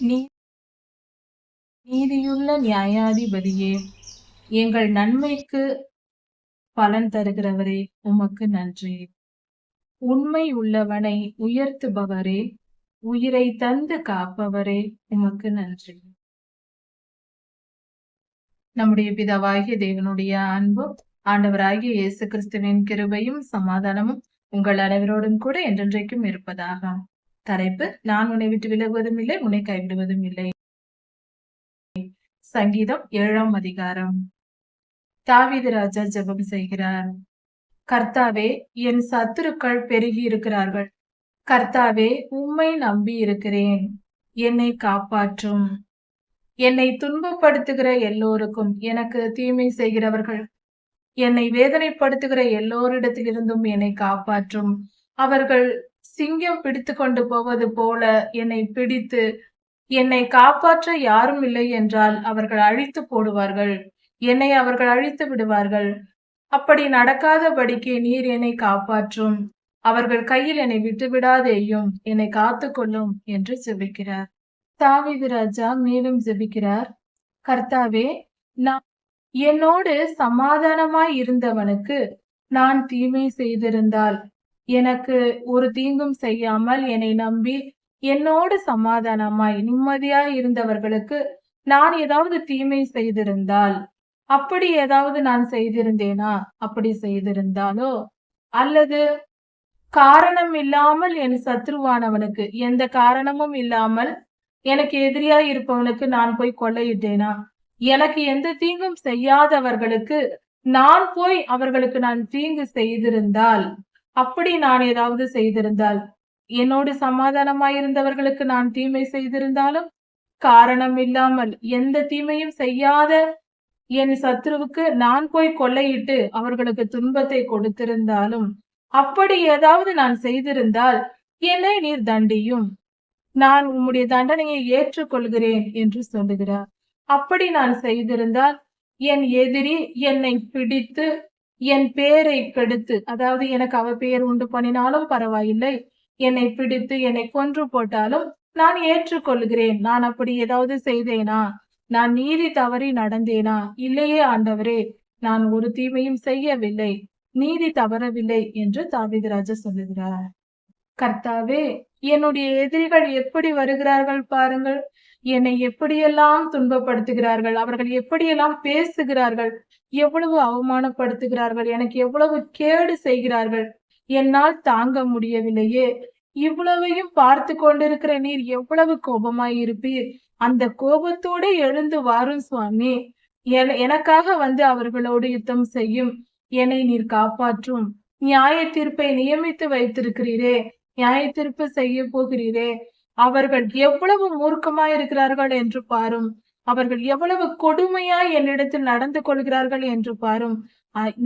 நீ நீதியுள்ள நியாயாதிபதியே எங்கள் நன்மைக்கு பலன் தருகிறவரே உமக்கு நன்றி. உண்மை உள்ளவனை உயர்த்துபவரே உயிரை தந்து காப்பவரே உமக்கு நன்றி. நம்முடைய பிதாவாகிய தேவனுடைய அன்பும் ஆண்டவராகிய இயேசு கிறிஸ்துவின் கிருபையும் சமாதானமும் உங்கள் அனைவரோடும் கூட என்றென்றைக்கும் இருப்பதாக. தலைப்பு நான் உன்னை விட்டு விலகுவதும் இல்லை உன்னை கைவிடுவதும் இல்லை. சங்கீதம் ஏழாம் அதிகாரம். தாவீது ராஜா ஜெபம் செய்கிறார். கர்த்தாவே என் சத்துருக்கள் பெருகி இருக்கிறார்கள். கர்த்தாவே உம்மை நம்பி இருக்கிறேன். என்னை காப்பாற்றும். என்னை துன்பப்படுத்துகிற எல்லோருக்கும் எனக்கு தீமை செய்கிறவர்கள். என்னை வேதனைப்படுத்துகிற எல்லோரிடத்திலிருந்தும் என்னை காப்பாற்றும். அவர்கள் சிங்கம் பிடித்து கொண்டு போவது போல என்னை பிடித்து என்னை காப்பாற்ற யாரும் இல்லை என்றால் அவர்கள் அழித்து போடுவார்கள். என்னை அவர்கள் அழித்து விடுவார்கள். அப்படி நடக்காதபடிக்கு நீர் என்னை காப்பாற்றும். அவர்கள் கையில் என்னை விட்டு விடாதேயும் என்னை காத்துக்கொள்ளும் என்று ஜெபிக்கிறார். தாவீது ராஜா மேலும் ஜெபிக்கிறார். கர்த்தாவே நான் என்னோடு சமாதானமாய் இருந்தவனுக்கு நான் தீமை செய்திருந்தால் எனக்கு ஒரு தீங்கும் செய்யாமல் என்னை நம்பி என்னோடு சமாதானமாய் நிம்மதியாய் இருந்தவர்களுக்கு நான் ஏதாவது தீமை செய்திருந்தால் அப்படி ஏதாவது நான் செய்திருந்தேனா? அப்படி செய்திருந்தாலோ? அல்லது காரணம் இல்லாமல் என் சத்ருவானவனுக்கு எந்த காரணமும் இல்லாமல் எனக்கு எதிரியாய் இருப்பவனுக்கு நான் போய் கொள்ளையிட்டேனா? எனக்கு எந்த தீங்கும் செய்யாதவர்களுக்கு நான் போய் அவர்களுக்கு நான் தீங்கு செய்திருந்தால் அப்படி நான் ஏதாவது செய்திருந்தால் என்னோடு சமாதானமாயிருந்தவர்களுக்கு நான் தீமை செய்திருந்தாலும் காரணம் இல்லாமல் எந்த தீமையும் செய்யாத என் சத்ருவுக்கு நான் போய் கொள்ளையிட்டு அவர்களுக்கு துன்பத்தை கொடுத்திருந்தாலும் அப்படி ஏதாவது நான் செய்திருந்தால் என்னை நீர் தண்டியும். நான் உம்முடைய தண்டனையை ஏற்றுக்கொள்கிறேன் என்று சொல்லுகிறார். அப்படி நான் செய்திருந்தால் என் எதிரி என்னை பிடித்து என் பேரை கெடுத்து அதாவது எனக்கு அவ பெயர் உண்டு பண்ணினாலும் பரவாயில்லை. என்னை பிடித்து என்னை கொன்று போட்டாலும் நான் ஏற்றுக்கொள்கிறேன். நான் அப்படி ஏதாவது செய்தேனா? நான் நீதி தவறி நடந்தேனா? இல்லையே ஆண்டவரே நான் ஒரு தீமையும் செய்யவில்லை. நீதி தவறவில்லை என்று தாவிதராஜ சொல்லுகிறார். கர்த்தாவே என்னுடைய எதிரிகள் எப்படி வருகிறார்கள் பாருங்கள். என்னை எப்படியெல்லாம் துன்பப்படுத்துகிறார்கள் அவர்கள் எப்படியெல்லாம் பேசுகிறார்கள். எவ்வளவு அவமானப்படுத்துகிறார்கள் எனக்கு எவ்வளவு கேடு செய்கிறார்கள் என்னால் தாங்க முடியவில்லையே. இவ்வளவையும் பார்த்து கொண்டிருக்கிற நீர் எவ்வளவு கோபமாய் இருப்பீர். அந்த கோபத்தோட எழுந்து வாரும் சுவாமி. என- எனக்காக வந்து அவர்களோடு யுத்தம் செய்யும். என்னை நீர் காப்பாற்றும். நியாய தீர்ப்பை நியமித்து வைத்திருக்கிறீரே. நியாய தீர்ப்பு செய்ய போகிறீரே. அவர்கள் எவ்வளவு மூர்க்கமாய் இருக்கிறார்கள் என்று பாரும். அவர்கள் எவ்வளவு கொடுமையாய் என்னிடத்தில் நடந்து கொள்கிறார்கள் என்று பாரும்.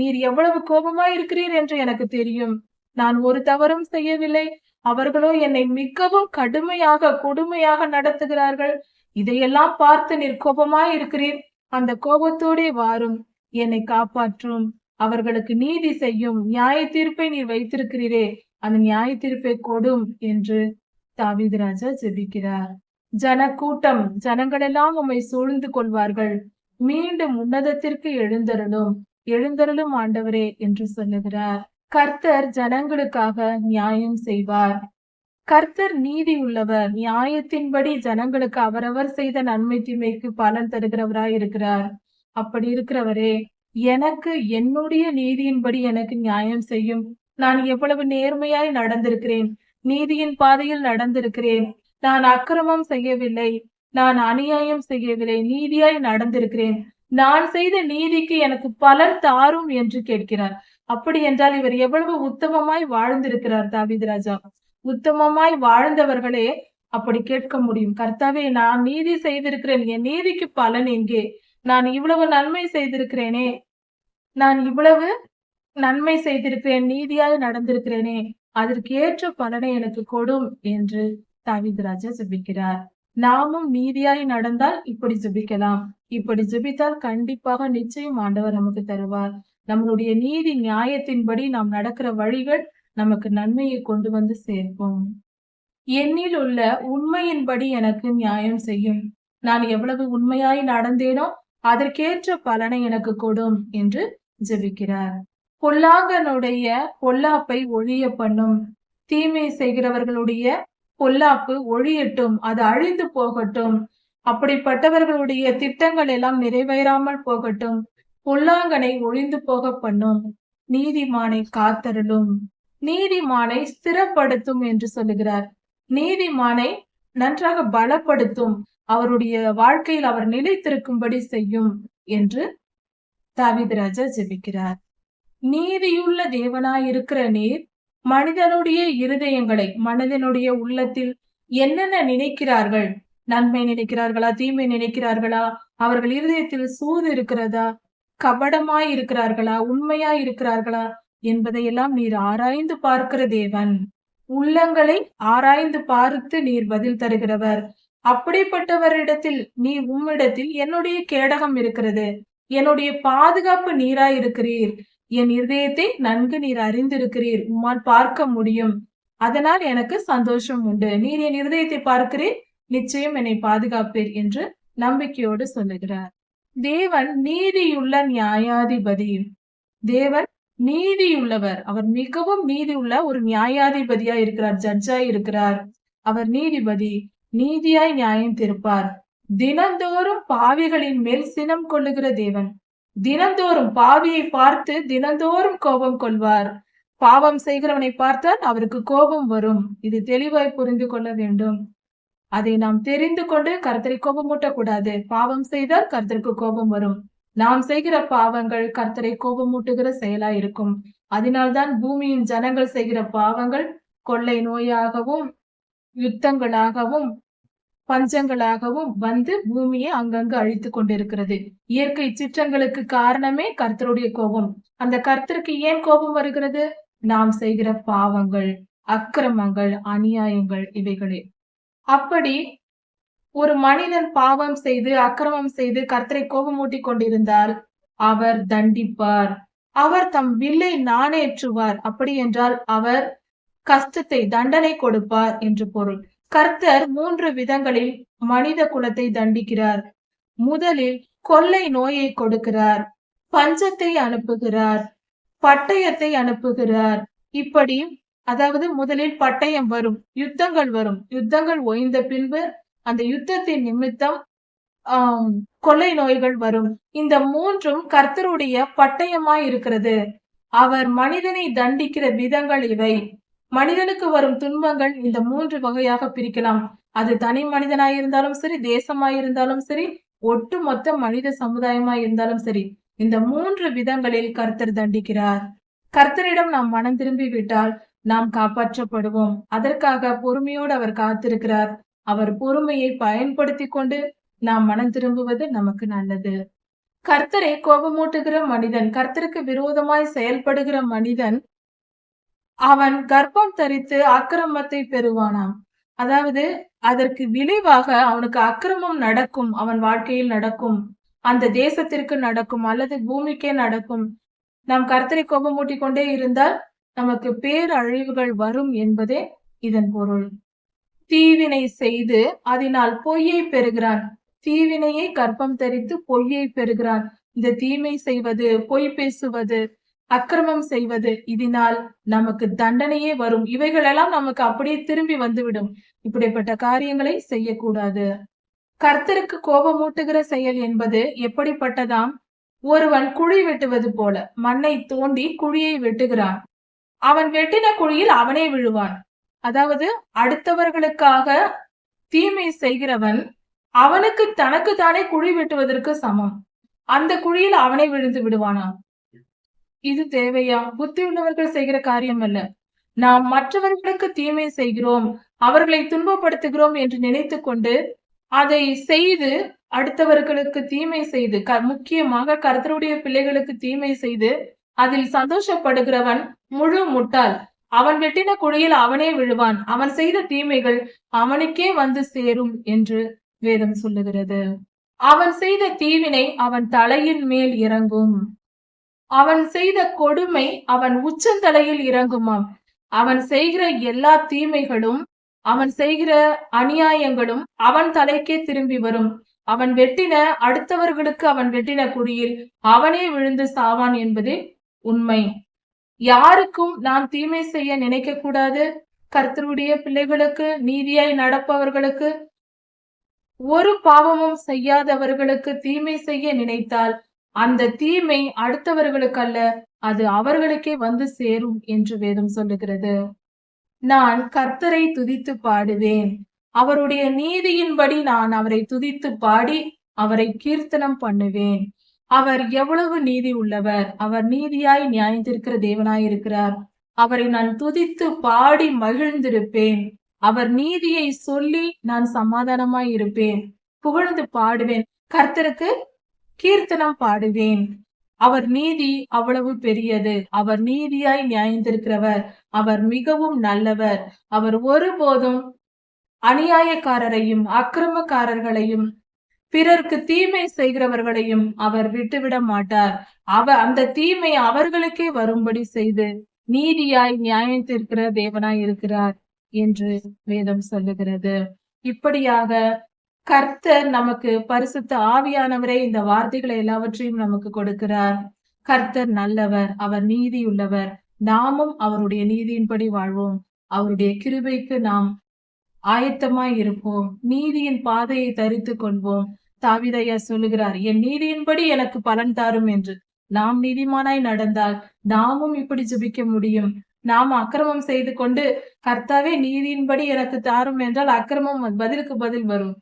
நீர் எவ்வளவு கோபமாய் இருக்கிறீர் என்று எனக்கு தெரியும். நான் ஒரு தவறும் செய்யவில்லை. அவர்களோ என்னை மிகவும் கடுமையாக கொடுமையாக நடத்துகிறார்கள். இதையெல்லாம் பார்த்து நீர் கோபமாய் இருக்கிறீர். அந்த கோபத்தோடே வாரும். என்னை காப்பாற்றும். அவர்களுக்கு நீதி செய்யும். நியாய தீர்ப்பை நீர் வைத்திருக்கிறீரே. அந்த நியாய தீர்ப்பை கொடும் என்று தாவிதராஜா ஜெபிக்கிறார். ஜனக்கூட்டம் ஜனங்களெல்லாம் உம்மை சூழ்ந்து கொள்வார்கள். மீண்டும் உன்னதத்திற்கு எழுந்தருளும் எழுந்தருளும் ஆண்டவரே என்று சொல்லுகிறார். கர்த்தர் ஜனங்களுக்காக நியாயம் செய்வார். கர்த்தர் நீதி உள்ளவர் நியாயத்தின்படி ஜனங்களுக்கு அவரவர் செய்த நன்மை தீமைக்கு பலன் தருகிறவராய் இருக்கிறார். அப்படி இருக்கிறவரே எனக்கு என்னுடைய நீதியின்படி எனக்கு நியாயம் செய்யும். நான் எவ்வளவு நேர்மையாய் நடந்திருக்கிறேன். நீதியின் பாதையில் நடந்திருக்கிறேன். நான் அக்கிரமம் செய்யவில்லை நான் அநியாயம் செய்யவில்லை நீதியாய் நடந்திருக்கிறேன். நான் செய்த நீதிக்கு எனக்கு பலன் தாரும் என்று கேட்கிறார். அப்படி என்றால் இவர் எவ்வளவு உத்தமமாய் வாழ்ந்திருக்கிறார் தாவிதராஜா உத்தமமாய் வாழ்ந்தவர்களே அப்படி கேட்க முடியும். கர்த்தாவே நான் நீதி செய்திருக்கிறேன். என் நீதிக்கு பலன் எங்கே? நான் இவ்வளவு நன்மை செய்திருக்கிறேனே. நான் இவ்வளவு நன்மை செய்திருக்கிறேன் நீதியாய் நடந்திருக்கிறேனே. அதற்கு ஏற்ற பலனை எனக்கு கொடும் என்று தாவீது ராஜா நாமும் நீதியாய் நடந்தால் இப்படி ஜபிக்கலாம். இப்படி ஜபித்தால் கண்டிப்பாக நிச்சயம் ஆண்டவர் நமக்கு தருவார். நம்மளுடைய நீதி நியாயத்தின்படி நாம் நடக்கிற வழிகள் நமக்கு நன்மையை கொண்டு வந்து சேர்க்கும். என்னில் உள்ள உண்மையின்படி எனக்கு நியாயம் செய்யும். நான் எவ்வளவு உண்மையாய் நடந்தேனோ அதற்கேற்ற பலனை எனக்கு கொடும் என்று ஜெபிக்கிறார். பொல்லாங்கனுடைய பொல்லாப்பை ஒழிய பண்ணும். தீமை செய்கிறவர்களுடைய பொல்லாப்பு ஒழியட்டும் அது அழிந்து போகட்டும். அப்படிப்பட்டவர்களுடைய திட்டங்கள் எல்லாம் நிறைவேறாமல் போகட்டும். பொல்லாங்கனை ஒழிந்து போக பண்ணும். நீதிமானை காத்தருளும். நீதிமானை ஸ்திரப்படுத்தும் என்று சொல்லுகிறார். நீதிமானை நன்றாக பலப்படுத்தும். அவருடைய வாழ்க்கையில் அவர் நிலைத்திருக்கும்படி செய்யும் என்று தாவிதராஜா ஜெபிக்கிறார். நீதியுள்ள தேவனாய் இருக்கிற நீர் மனிதனுடைய இருதயங்களை மனிதனுடைய உள்ளத்தில் என்னென்ன நினைக்கிறார்கள்? நன்மை நினைக்கிறார்களா? தீமை நினைக்கிறார்களா? அவர்கள் இருதயத்தில் சூது இருக்கிறதா? கபடமாய் இருக்கிறார்களா? உண்மையாய் இருக்கிறார்களா? என்பதையெல்லாம் நீர் ஆராய்ந்து பார்க்கிற தேவன். உள்ளங்களை ஆராய்ந்து பார்த்து நீர் பதில் தருகிறவர். அப்படிப்பட்டவரிடத்தில் நீ உம்மிடத்தில் என்னுடைய கேடகம் இருக்கிறது. என்னுடைய பாதுகாப்பு நீராய் இருக்கிறீர். என் இருதயத்தை நன்கு நீர் அறிந்திருக்கிறீர். உம்மால் பார்க்க முடியும். அதனால் எனக்கு சந்தோஷம் உண்டு. நீர் என் இருதயத்தை பார்க்கிறீர். நிச்சயம் என்னை பாதுகாப்பீர் என்று நம்பிக்கையோடு சொல்லுகிறார். தேவன் நீதியுள்ள நியாயாதிபதி. தேவன் நீதியுள்ளவர். அவர் மிகவும் நீதியுள்ள ஒரு நியாயாதிபதியா இருக்கிறார். ஜட்ஜா இருக்கிறார். அவர் நீதிபதி. நீதியாய் நியாயம் திருப்பார். தினந்தோறும் பாவிகளின் மேல் சினம் கொள்ளுகிற தேவன். தினந்தோறும் பாவியை பார்த்து தினந்தோறும் கோபம் கொள்வார். பாவம் செய்கிறவனை பார்த்தால் அவருக்கு கோபம் வரும். இது தெளிவாய் புரிந்து கொள்ள வேண்டும். அதை நாம் தெரிந்து கொண்டு கர்த்தரை கோபமூட்டக்கூடாது பாவம் செய்தால் கர்த்தருக்கு கோபம் வரும். நாம் செய்கிற பாவங்கள் கர்த்தரை கோபம் மூட்டுகிற செயலா இருக்கும். அதனால்தான் பூமியின் ஜனங்கள் செய்கிற பாவங்கள் கொள்ளை நோயாகவும் யுத்தங்களாகவும் பஞ்சங்களாகவும் வந்து பூமியை அங்கங்கு அழித்து கொண்டிருக்கிறது. இயற்கை சிற்றங்களுக்கு காரணமே கர்த்தருடைய கோபம். அந்த கர்த்தருக்கு ஏன் கோபம் வருகிறது? நாம் செய்கிற பாவங்கள் அக்கிரமங்கள் அநியாயங்கள் இவைகளே. அப்படி ஒரு மனிதன் பாவம் செய்து அக்கிரமம் செய்து கர்த்தரை கோபமூட்டி கொண்டிருந்தால் அவர் தண்டிப்பார். அவர் தம் வில்லை நாணேற்றுவார். அப்படி என்றால் அவர் கஷ்டத்தை தண்டனை கொடுப்பார் என்று பொருள். கர்த்தர் மூன்று விதங்களில் மனித குலத்தை தண்டிக்கிறார். முதலில் கொள்ளை நோயை கொடுக்கிறார். பஞ்சத்தை அனுப்புகிறார். பட்டயத்தை அனுப்புகிறார். இப்படி அதாவது முதலில் பட்டயம் வரும் யுத்தங்கள் வரும். யுத்தங்கள் ஓய்ந்த பின்பு அந்த யுத்தத்தின் நிமித்தம் ஆஹ் கொள்ளை நோய்கள் வரும். இந்த மூன்றும் கர்த்தருடைய பட்டயமாய் இருக்கிறது. அவர் மனிதனை தண்டிக்கிற விதங்கள் இவை. மனிதனுக்கு வரும் துன்பங்கள் இந்த மூன்று வகையாக பிரிக்கலாம். அது தனி மனிதனாயிருந்தாலும் சரி தேசமாயிருந்தாலும் சரி ஒட்டுமொத்த மனித சமுதாயமாய் இருந்தாலும் சரி இந்த மூன்று விதங்களில் கர்த்தர் தண்டிக்கிறார். கர்த்தரிடம் நாம் மனம் திரும்பி விட்டால் நாம் காப்பாற்றப்படுவோம். அதற்காக பொறுமையோடு அவர் காத்திருக்கிறார். அவர் பொறுமையை பயன்படுத்தி கொண்டு நாம் மனம் திரும்புவது நமக்கு நல்லது. கர்த்தரை கோபமூட்டுகிற மனிதன் கர்த்தருக்கு விரோதமாய் செயல்படுகிற மனிதன் அவன் கர்ப்பம் தரித்து அக்கிரமத்தை பெறுவானாம். அதாவது அதற்கு விளைவாக அவனுக்கு அக்கிரமம் நடக்கும் அவன் வாழ்க்கையில் நடக்கும் அந்த தேசத்திற்கு நடக்கும் அல்லது பூமிக்கே நடக்கும். நாம் கர்த்தரை கோபமூட்டி கொண்டே இருந்தால் நமக்கு பேரழிவுகள் வரும் என்பதே இதன் பொருள். தீவினை செய்து அதனால் பொய்யை பெறுகிறான். தீவினையை கர்ப்பம் தரித்து பொய்யை பெறுகிறான். இந்த தீமை செய்வது பொய் பேசுவது அக்கிரமம் செய்வது இதனால் நமக்கு தண்டனையே வரும். இவைகளெல்லாம் நமக்கு அப்படியே திரும்பி வந்துவிடும். இப்படிப்பட்ட காரியங்களை செய்யக்கூடாது. கர்த்தருக்கு கோபமூட்டுகிற செயல் என்பது எப்படிப்பட்டதாம்? ஒருவன் குழி வெட்டுவது போல. மண்ணை தோண்டி குழியை வெட்டுகிறான். அவன் வெட்டின குழியில் அவனே விழுவான். அதாவது அடுத்தவர்களுக்காக தீமை செய்கிறவன் அவனுக்கு தனக்கு தானே குழி வெட்டுவதற்கு சமம். அந்த குழியில் அவனே விழுந்து விடுவானாம். இது தேவையா? புத்தி உள்ளவர்கள் செய்கிற காரியம் அல்ல. நாம் மற்றவர்களுக்கு தீமை செய்கிறோம் அவர்களை துன்பப்படுத்துகிறோம் என்று நினைத்து கொண்டு அதை செய்து அடுத்தவர்களுக்கு தீமை செய்து க முக்கியமாக கர்த்தருடைய பிள்ளைகளுக்கு தீமை செய்து அதில் சந்தோஷப்படுகிறவன் முழு முட்டாள். அவன் வெட்டின குழியில் அவனே விழுவான். அவன் செய்த தீமைகள் அவனுக்கே வந்து சேரும் என்று வேதம் சொல்லுகிறது. அவன் செய்த தீவினை அவன் தலையின் மேல் இறங்கும். அவன் செய்த கொடுமை அவன் உச்சந்தலையில் இறங்குமாம். அவன் செய்கிற எல்லா தீமைகளும் அவன் செய்கிற அநியாயங்களும் அவன் தலைக்கே திரும்பி வரும். அவன் வெட்டின அடுத்தவர்களுக்கு அவன் வெட்டின குடியில் அவனே விழுந்து சாவான் என்பதே உண்மை. யாருக்கும் நாம் தீமை செய்ய நினைக்க கூடாது. கர்த்தருடைய பிள்ளைகளுக்கு நீதியாய் நடப்பவர்களுக்கு ஒரு பாவமும் செய்யாதவர்களுக்கு தீமை செய்ய நினைத்தால் அந்த தீமை அடுத்தவர்களுக்கு அல்ல அது அவர்களுக்கே வந்து சேரும் என்று வேதம் சொல்லுகிறது. நான் கர்த்தரை துதித்து பாடுவேன். அவருடைய நீதியின்படி நான் அவரை துதித்து பாடி அவரை கீர்த்தனம் பண்ணுவேன். அவர் எவ்வளவு நீதி உள்ளவர். அவர் நீதியாய் நியாயந்திருக்கிற தேவனாய் இருக்கிறார். அவரை நான் துதித்து பாடி மகிழ்ந்திருப்பேன். அவர் நீதியை சொல்லி நான் சமாதானமாய் இருப்பேன். புகழ்ந்து பாடுவேன். கர்த்தருக்கு கீர்த்தனம் பாடுவேன். அவர் நீதி அவ்வளவு பெரியது. அவர் நீதியாய் நியாயந்திருக்கிறவர். அவர் மிகவும் நல்லவர். அவர் ஒருபோதும் அநியாயக்காரரையும் அக்கிரமக்காரர்களையும் பிறர்க்கு தீமை செய்கிறவர்களையும் அவர் விட்டுவிட மாட்டார். அவ அந்த தீமை அவர்களுக்கே வரும்படி செய்து நீதியாய் நியாயத்திருக்கிற தேவனாய் இருக்கிறார் என்று வேதம் சொல்லுகிறது. இப்படியாக கர்த்தர் நமக்கு பரிசுத்த ஆவியானவரே இந்த வார்த்தைகளை எல்லாவற்றையும் நமக்கு கொடுக்கிறார். கர்த்தர் நல்லவர் அவர் நீதி உள்ளவர் நாமும் அவருடைய நீதியின்படி வாழ்வோம். அவருடைய கிருபைக்கு நாம் ஆயத்தமாய் இருப்போம். நீதியின் பாதையை தரித்து கொள்வோம். தாவிதையா சொல்லுகிறார் என் நீதியின்படி எனக்கு பலன் தாரும் என்று. நாம் நீதிமானாய் நடந்தால் நாமும் இப்படி ஜுபிக்க முடியும். நாம் அக்கிரமம் செய்து கொண்டு கர்த்தாவே நீதியின்படி எனக்கு தாரும் என்றால் அக்கிரமம் பதிலுக்கு பதில் வரும்.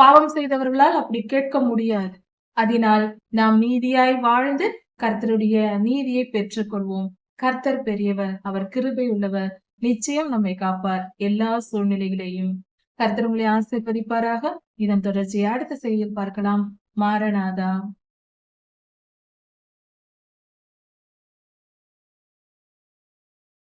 பாவம் செய்தவர்களால் அப்படி கேட்க முடியாது. அதனால் நாம் நீதியாய் வாழ்ந்து கர்த்தருடைய நீதியை பெற்றுக்கொள்வோம். கர்த்தர் பெரியவர் அவர் கிருபை உள்ளவர் நிச்சயம் நம்மை காப்பார் எல்லா சூழ்நிலைகளையும். கர்த்தர் உங்களை ஆசிர்வதிப்பாராக. இதன் தொடர்ச்சியை அடுத்த செய்தியில் பார்க்கலாம். மாரநாதா.